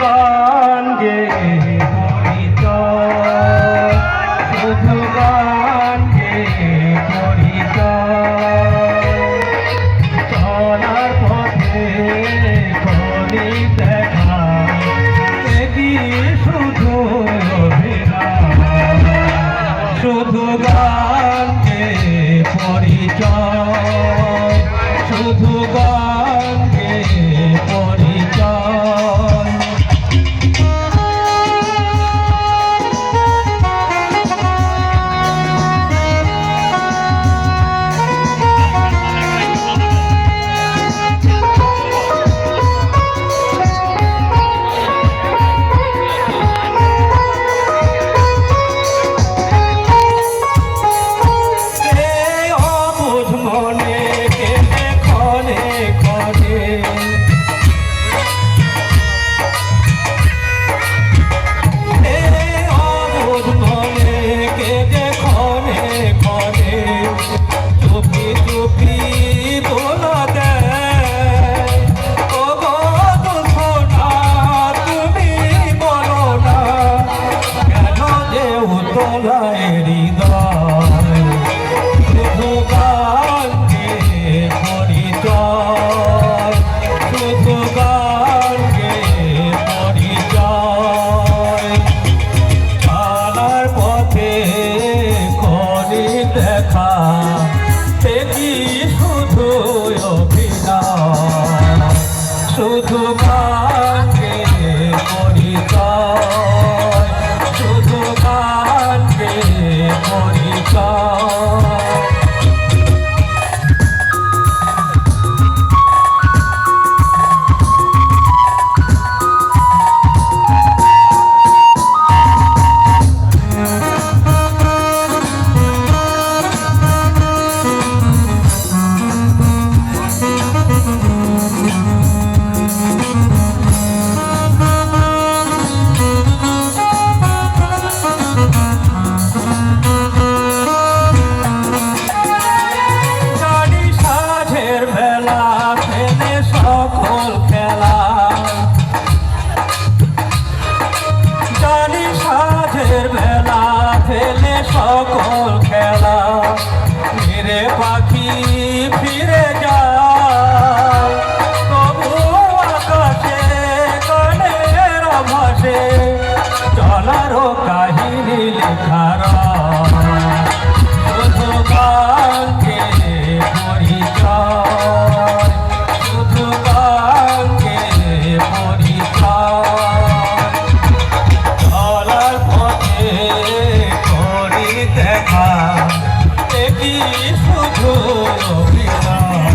গান গে শুধু গান গে পরিত। চলার পথে করি দেখা এগিয়ে শুধু শুধু গান গে সকল খেলা ধীরে পাখি ফিরে যা তবু আকাশে কানের ভাষে চলারও কাহিনী লেখারা